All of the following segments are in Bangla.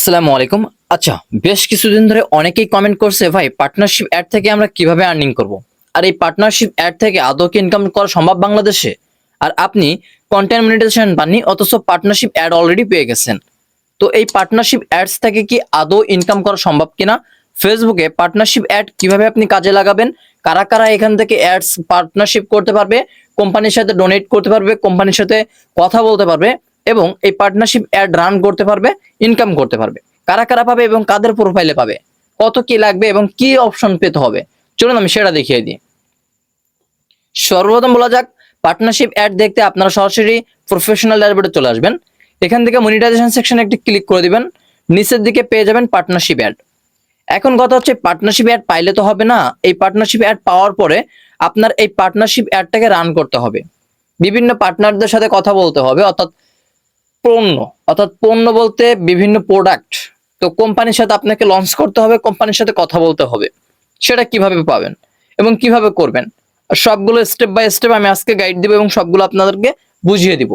আসসালামু আলাইকুম। আচ্ছা বেশ কিছুদিন ধরে অনেকেই কমেন্ট করছে, ভাই পার্টনারশিপ অ্যাড থেকে আমরা কীভাবে আর্নিং করব? আর এই পার্টনারশিপ অ্যাড থেকে আদৌ কি ইনকাম করা সম্ভব বাংলাদেশে? আর আপনি কন্টেন্ট মনিটাইজেশন পাননি অথচ পার্টনারশিপ অ্যাড অলরেডি পেয়ে গেছেন। তো এই পার্টনারশিপ অ্যাডস থেকে কি আদৌ ইনকাম করা সম্ভব কিনা? ফেসবুকে পার্টনারশিপ অ্যাড কীভাবে আপনি কাজে লাগাবেন? কারা কারা এখান থেকে অ্যাডস পার্টনারশিপ করতে পারবে? কোম্পানির সাথে ডোনেট করতে পারবে? কোম্পানির সাথে কথা বলতে পারবে? এবং এই পার্টনারশিপ অ্যাড রান করতে পারবে ইনকাম করতে পারবে। কারা কারা পাবে এবং কাদের প্রোফাইলে পাবে? কত কি লাগবে এবং কি অপশন পেতে হবে? চলুন আমি সেটা দেখিয়ে দিই। সর্বপ্রথম বলা যাক পার্টনারশিপ অ্যাড দেখতে আপনারা সরাসরি প্রফেশনাল ড্যাশবোর্ডে চলে আসবেন। এখান থেকে মনিটাইজেশন সেকশনে একটি ক্লিক করে দিবেন। নিচের দিকে পেয়ে যাবেন পার্টনারশিপ অ্যাড এখন কথা হচ্ছে পার্টনারশিপ অ্যাড পাইলে তো হবে না। এই পার্টনারশিপ অ্যাড পাওয়ার পরে আপনার এই পার্টনারশিপ অ্যাডটাকে রান করতে হবে। বিভিন্ন পার্টনারদের সাথে কথা বলতে হবে, অর্থাৎ পণ্য, অর্থাৎ পণ্য বলতে বিভিন্ন প্রোডাক্ট তো কোম্পানির সাথে আপনাকে লঞ্চ করতে হবে, কোম্পানির সাথে কথা বলতে হবে। সেটা কীভাবে পাবেন এবং কীভাবে করবেন? সবগুলো স্টেপ বাই স্টেপ আমি আজকে গাইড দিব এবং সবগুলো আপনাদেরকে বুঝিয়ে দিব।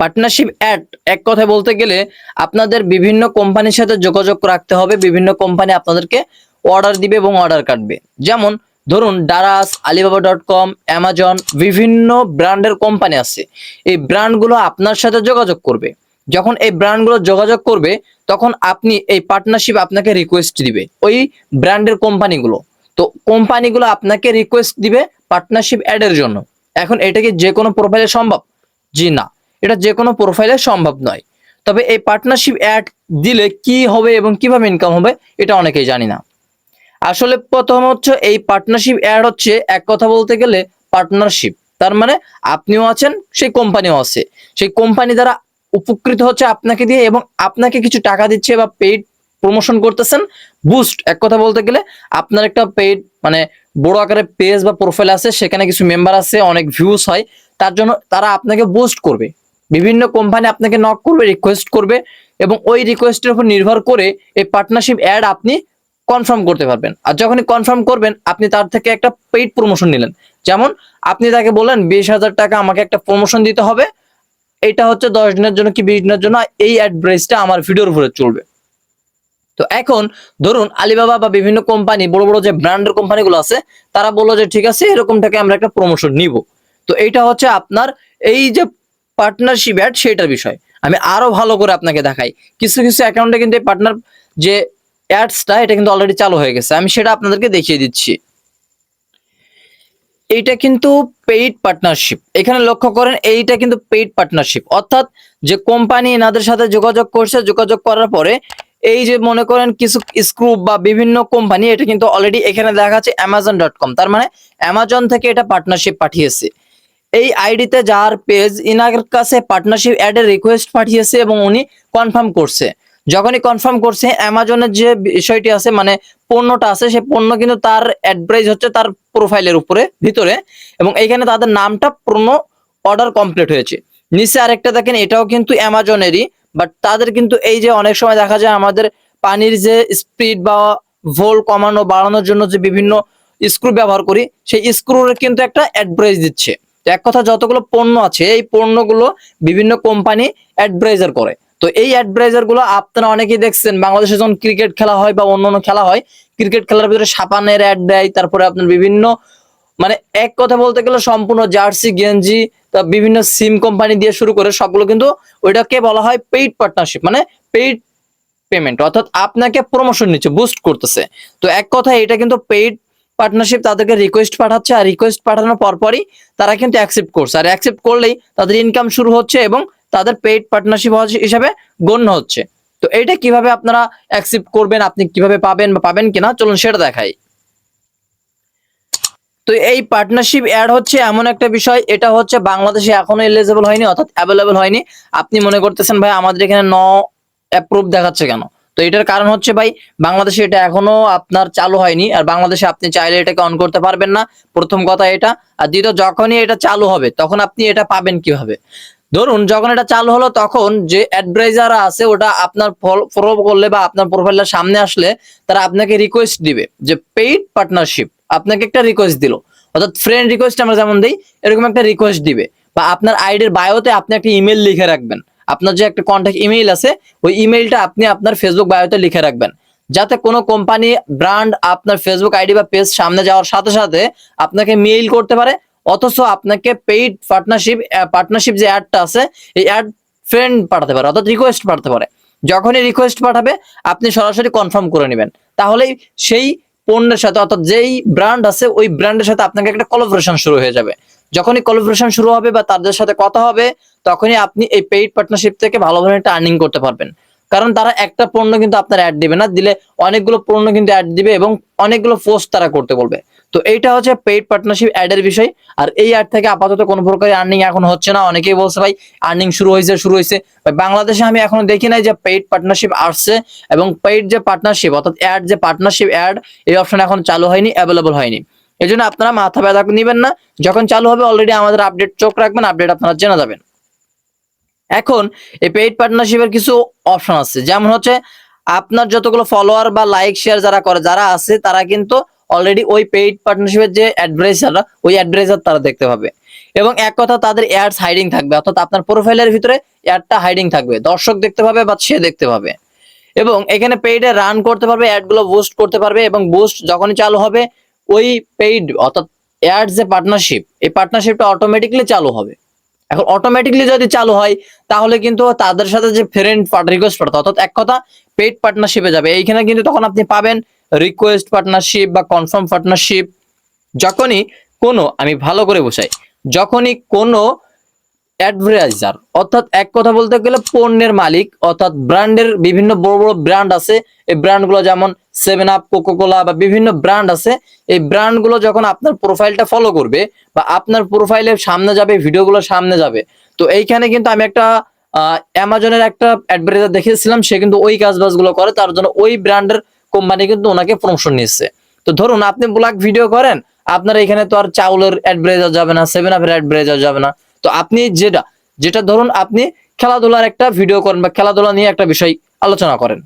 পার্টনারশিপ অ্যাড এক কথায় বলতে গেলে আপনাদের বিভিন্ন কোম্পানির সাথে যোগাযোগ রাখতে হবে, বিভিন্ন কোম্পানি আপনাদেরকে অর্ডার দিবে এবং অর্ডার কাটবে। যেমন ধরুন Daraz Alibaba dot com Amazon বিভিন্ন ব্র্যান্ডের কোম্পানি আছে। এই ব্র্যান্ডগুলো আপনার সাথে যোগাযোগ করবে। যখন এই ব্র্যান্ডগুলো যোগাযোগ করবে, তখন আপনি এই পার্টনারশিপ আপনাকে রিকোয়েস্ট দিবে ওই ব্র্যান্ডের কোম্পানিগুলো। তো কোম্পানিগুলো আপনাকে রিকোয়েস্ট দিবে পার্টনারশিপ অ্যাডের জন্য। এখন এটা কি যে কোনো প্রোফাইলে সম্ভব? জি না। এটা যে কোনো প্রোফাইলে সম্ভব নয়। তবে এই পার্টনারশিপ অ্যাড দিলে কি হবে এবং কীভাবে ইনকাম হবে, এটা অনেকেই জানি না। আসলে প্রথম হচ্ছে এই পার্টনারশিপ অ্যাড হচ্ছে, এক কথা বলতে গেলে পার্টনারশিপ তার মানে আপনিও আছেন, সেই কোম্পানিও আছে। সেই কোম্পানি দ্বারা উপকৃত হচ্ছে আপনাকে দিয়ে এবং আপনাকে কিছু টাকা দিচ্ছে বা পেইড প্রমোশন করতেছেন বুস্ট এক কথা বলতে গেলে আপনার একটা পেইড মানে বড় আকারে পেজ বা প্রোফাইল আছে, সেখানে কিছু মেম্বার আছে, অনেক ভিউজ হয়, তার জন্য তারা আপনাকে বুস্ট করবে। বিভিন্ন কোম্পানি আপনাকে নক করবে রিকোয়েস্ট করবে এবং ওই রিকোয়েস্টের উপর নির্ভর করে এই পার্টনারশিপ অ্যাড আপনি কনফার্ম করতে পারবেন। আর যখনই কনফার্ম করবেন, আপনি তার থেকে একটা পেইড প্রমোশন নিলেন। যেমন আপনি তাকে বললেন, বিশ হাজার টাকা আমাকে একটা প্রমোশন দিতে হবে। এটা হচ্ছে দশ দিনের জন্য কি বিশ দিনের জন্য? এই অ্যাডভাইসটা আমার ভিডিওর উপরে চলবে। তো এখন ধরুন আলিবাবা বা বিভিন্ন কোম্পানি বড় বড় যে ব্র্যান্ডের কোম্পানিগুলো আছে, তারা বলল যে, ঠিক আছে এরকম থেকে আমরা একটা প্রমোশন নিব। তো এইটা হচ্ছে আপনার এই যে পার্টনারশিপ অ্যাড সেটার বিষয়। আমি আরও ভালো করে আপনাকে দেখাই। কিছু কিছু অ্যাকাউন্টে কিন্তু এই পার্টনার যে অ্যাডসটা, এটা কিন্তু অলরেডি চালু হয়ে গেছে। আমি সেটা আপনাদেরকে দেখিয়ে দিচ্ছি। এইটা কিন্তু পেইড পার্টনারশিপ এখানে লক্ষ্য করেন, এইটা কিন্তু পেইড পার্টনারশিপ অর্থাৎ যে কোম্পানি এনাদের সাথে যোগাযোগ করছে, যোগাযোগ করার পরে এই যে মনে করেন কিছু স্ক্রুপ বা বিভিন্ন কোম্পানি এটা কিন্তু অলরেডি এখানে দেখা যাচ্ছে অ্যামাজন ডট কম তার মানে অ্যামাজন থেকে এটা পার্টনারশিপ পাঠিয়েছে। এই আইডিতে যার পেজ ইনার কাছে পার্টনারশিপ অ্যাডের রিকোয়েস্ট পাঠিয়েছে এবং উনি কনফার্ম করছে। যখনই কনফার্ম করছে অ্যামাজনের যে বিষয়টি আছে মানে পণ্যটা আছে সেই পণ্য কিন্তু তার অ্যাডভাইস হচ্ছে তার প্রোফাইলের উপরে, ভিতরে, এবং এইখানে তাদের নামটা পণ্য অর্ডার কমপ্লিট হয়েছে। নিচে আরেকটা দেখেন, এটাও কিন্তু অ্যামাজনেরই বাট তাদের কিন্তু এই যে অনেক সময় দেখা যায় আমাদের পানির যে স্পিড বা ভোল কমানো, বাড়ানোর জন্য যে বিভিন্ন স্ক্রু ব্যবহার করি, সেই স্ক্রুর কিন্তু একটা অ্যাডভাইস দিচ্ছে। এক কথা যতগুলো পণ্য আছে, এই পণ্যগুলো বিভিন্ন কোম্পানি অ্যাডভাইজার করে। তো এই অ্যাডভাইজারগুলো আপনারা অনেকেই দেখছেন, বাংলাদেশে যখন ক্রিকেট খেলা হয় বা অন্য খেলা হয় ক্রিকেট খেলার ভিতরে সাপানের অ্যাড দেয়, তারপরে আপনার বিভিন্ন মানে এক কথা বলতে গেলে সম্পূর্ণ জার্সি গেঞ্জি বিভিন্ন সিম কোম্পানি দিয়ে শুরু করে সবগুলো কিন্তু ওইটাকে বলা হয় পেইড পার্টনারশিপ মানে পেইড পেমেন্ট অর্থাৎ আপনাকে প্রমোশন নিচ্ছে বুস্ট করতেছে। তো এক কথা এটা কিন্তু পেইড পার্টনারশিপ তাদেরকে রিকোয়েস্ট পাঠাচ্ছে, আর রিকোয়েস্ট পাঠানোর পরপরই তারা কিন্তু অ্যাকসেপ্ট করছে। আর অ্যাকসেপ্ট করলেই তাদের ইনকাম শুরু হচ্ছে এবং তাদের পেইড পার্টনারশিপ হিসাবে গণ্য হচ্ছে। তো এটা কীভাবে আপনারা অ্যাকসেপ্ট করবেন, আপনি কীভাবে পাবেন বা পাবেন কিনা, চলুন সেটা দেখাই। তো এই পার্টনারশিপ অ্যাড হচ্ছে এমন একটা বিষয়, এটা হচ্ছে বাংলাদেশে এখনও এলিজিবল হয়নি, অর্থাৎ অ্যাভেলেবল হয়নি। আপনি মনে করতেছেন, ভাই, আমাদের এখানে ন অ্যাপ্রুভ দেখাচ্ছে কেন? তো এটার কারণ হচ্ছে, ভাই, বাংলাদেশে এটা এখনও আপনার চালু হয়নি, আর বাংলাদেশে আপনি চাইলে এটাকে অন করতে পারবেন না। প্রথম কথা এটা। আর দ্বিতীয়, যখনই এটা চালু হবে, তখন আপনি এটা পাবেন কীভাবে? ধরুন, যখন এটা চালু হলো তখন যে অ্যাডভাইজার আছে, ওটা আপনার ফলো করলে বা আপনার প্রোফাইলের সামনে আসলে তারা আপনাকে রিকোয়েস্ট দিবে যে পেইড পার্টনারশিপ আপনাকে একটা রিকোয়েস্ট দিল। অর্থাৎ ফ্রেন্ড রিকোয়েস্ট আমরা যেমন দিই, এরকম একটা রিকোয়েস্ট দিবে। বা আপনার আইডির বায়োতে আপনি একটা ইমেল লিখে রাখবেন। আপনার যে একটা কন্ট্যাক্ট ইমেইল আছে, ওই ইমেইলটা আপনি আপনার ফেসবুক বায়োতে লিখে রাখবেন। যাতে কোনো কোম্পানি ব্র্যান্ড আপনার ফেসবুক আইডি বা পেজ সামনে যাওয়ার সাথে সাথে আপনাকে মেইল করতে পারে অথচ আপনাকে পেইড পার্টনারশিপ পার্টনারশিপ যে অ্যাডটা আছে, এই অ্যাড ফ্রেন্ড পাঠাতে পারে, অর্থাৎ রিকোয়েস্ট পাঠাতে পারে। যখনই রিকোয়েস্ট পাঠাবে, আপনি সরাসরি কনফার্ম করে নেবেন। তাহলেই সেই পণ্যের সাথে, অর্থাৎ যেই ব্র্যান্ড আছে, ওই ব্র্যান্ডের সাথে আপনাকে একটা কোলাবোরেশন শুরু হয়ে যাবে। যখনই কোলাবোরেশন শুরু হবে বা তাদের সাথে কথা হবে, তখনই আপনি এই পেইড পার্টনারশিপ থেকে ভালোভাবে একটা আর্নিং করতে পারবেন। কারণ তারা একটা পণ্য কিন্তু আপনার অ্যাড দিবে না, দিলে অনেকগুলো পণ্য কিন্তু অ্যাড দিবে এবং অনেকগুলো পোস্ট তারা করতে বলবে। তো এইটা হচ্ছে পেইড পার্টনারশিপ অ্যাডের বিষয়। আর এই অ্যাড থেকে আপাতত কোনো প্রকার আর্নিং এখন হচ্ছে না। অনেকেই বলছে, ভাই আর্নিং শুরু হয়েছে শুরু হয়েছে। ভাই, বাংলাদেশে আমি এখনও দেখি নাই যে পেইড পার্টনারশিপ আসছে এবং পেইড যে পার্টনারশিপ অর্থাৎ অ্যাড যে পার্টনারশিপ অ্যাড এই অপশন এখন চালু হয়নি অ্যাভেলেবল হয়নি। এই জন্য আপনারা মাথা ব্যথা নেবেন না। যখন চালু হবে অলরেডি আমাদের আপডেট চোখ রাখবেন আপডেট আপনারা জেনে যাবেন। এখন এই পেইড পার্টনারশিপের কিছু অপশন আছে। যেমন হচ্ছে, আপনার যতগুলো ফলোয়ার বা লাইক শেয়ার যারা করে, যারা আছে, তারা কিন্তু অলরেডি ওই পেইড পার্টনারশিপের যে অ্যাডভাইজার ওই অ্যাডভাইজার তারা দেখতে পাবে। এবং এক কথা, তাদের অ্যাডস হাইডিং থাকবে। অর্থাৎ আপনার প্রোফাইলের ভিতরে অ্যাডটা হাইডিং থাকবে। দর্শক দেখতে পাবে বা সে দেখতে পাবে। এবং এখানে পেইডে রান করতে পারবে অ্যাডগুলো বুস্ট করতে পারবে এবং বুস্ট যখনই চালু হবে, ওই পেইড অর্থাৎ অ্যাড যে পার্টনারশিপ এই পার্টনারশিপটা অটোমেটিকলি চালু হবে। এখন অটোমেটিকলি যদি চালু হয়, তাহলে কিন্তু তাদের সাথে যে ফ্রেন্ড রিকোয়েস্ট পাঠাতে অর্থাৎ এক কথা পেইড পার্টনারশিপে যাবে। এইখানে কিন্তু তখন আপনি পাবেন রিকোয়েস্ট পার্টনারশিপ বা কনফার্ম পার্টনারশিপ যখনই কোনো, আমি ভালো করে বোঝাই, যখনই কোনো অ্যাডভার্টাইজার অর্থাৎ এক কথা বলতে গেলে পণ্যের মালিক, অর্থাৎ ব্র্যান্ডের বিভিন্ন বড় বড় ব্র্যান্ড আছে, এই ব্র্যান্ডগুলো যেমন সেভেন আপ কোকোকোলা বা বিভিন্ন ব্র্যান্ড আছে, এই ব্র্যান্ডগুলো যখন আপনার প্রোফাইলটা ফলো করবে বা আপনার প্রোফাইলের সামনে যাবে ভিডিওগুলো সামনে যাবে, তো এইখানে কিন্তু আমি একটা অ্যামাজনের একটা অ্যাডভার্টাইজার দেখেছিলাম সে কিন্তু ওই কাজ বাজগুলো করে, তার জন্য ওই ব্র্যান্ডের কোম্পানি কিন্তু ওনাকে প্রমোশন নিচ্ছে তো ধরুন আপনি ব্লগ ভিডিও করেন, আপনার এখানে তো আর চাউলের অ্যাডভার্টাইজার যাবে না সেভেন আপের অ্যাডভার্টাইজার যাবে না। তো আপনি যেটা যেটা ধরুন আপনি খেলাধুলার একটা ভিডিও করেন বা খেলাধুলা নিয়ে একটা বিষয় আলোচনা করেন।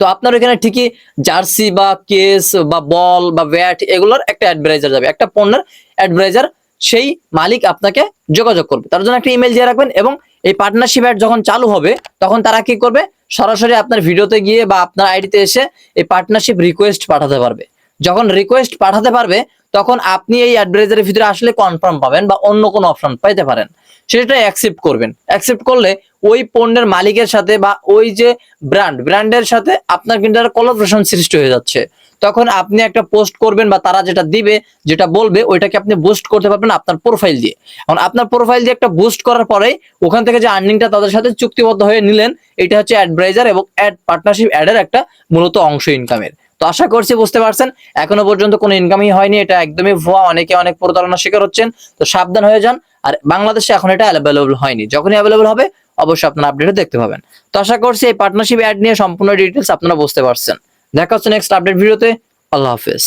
তো আপনার এখানে ঠিকই জার্সি বা কেস বা বল বা ব্যাট এগুলোর একটা অ্যাডভার্টাইজার যাবে, একটা পণ্যের অ্যাডভার্টাইজার সেই মালিক আপনাকে যোগাযোগ করবে। তার জন্য একটা ইমেল দিয়ে রাখবেন এবং এই পার্টনারশিপ অ্যাড যখন চালু হবে, তখন তারা কি করবে? সরাসরি আপনার ভিডিওতে গিয়ে বা আপনার আইডিতে এসে এই পার্টনারশিপ রিকোয়েস্ট পাঠাতে পারবে। যখন রিকোয়েস্ট পাঠাতে পারবে, তখন আপনি এই অ্যাডভাইজারের ভিতরে আসলে কনফার্ম পাবেন বা অন্য কোনো অপশন পাইতে পারেন। সেটা অ্যাকসেপ্ট করবেন। অ্যাকসেপ্ট করলে ওই পণ্যের মালিকের সাথে বা ওই যে ব্র্যান্ড ব্র্যান্ডের সাথে আপনার কিন্তু একটা কোলাবোরেশন সৃষ্টি হয়ে যাচ্ছে। তখন আপনি একটা পোস্ট করবেন বা তারা যেটা দিবে, যেটা বলবে, ওইটাকে আপনি বুস্ট করতে পারবেন আপনার প্রোফাইল দিয়ে। এখন আপনার প্রোফাইল দিয়ে একটা বুস্ট করার পরে ওখান থেকে যে আর্নিংটা তাদের সাথে চুক্তিবদ্ধ হয়ে নিলেন, এটা হচ্ছে অ্যাডভাইজার এবং অ্যাড পার্টনারশিপ অ্যাডের একটা মূলত অংশ ইনকামের তো আশা করছি বুঝতে পারছেন, এখনও পর্যন্ত কোনো ইনকামই হয়নি, এটা একদমই ভুয়া, অনেকে অনেক প্রতারণার শিকার হচ্ছেন, তো সাবধান হয়ে যান। আর বাংলাদেশে এখন এটা অ্যাভেলেবল হয়নি, যখনই অ্যাভেলেবল হবে, অবশ্যই আপনারা আপডেটে দেখতে পাবেন। তো আশা করছি এই পার্টনারশিপ অ্যাড নিয়ে সম্পূর্ণ ডিটেলস আপনারা বুঝতে পারছেন। দেখা হচ্ছে নেক্সট আপডেট ভিডিওতে। আল্লাহ হাফেজ।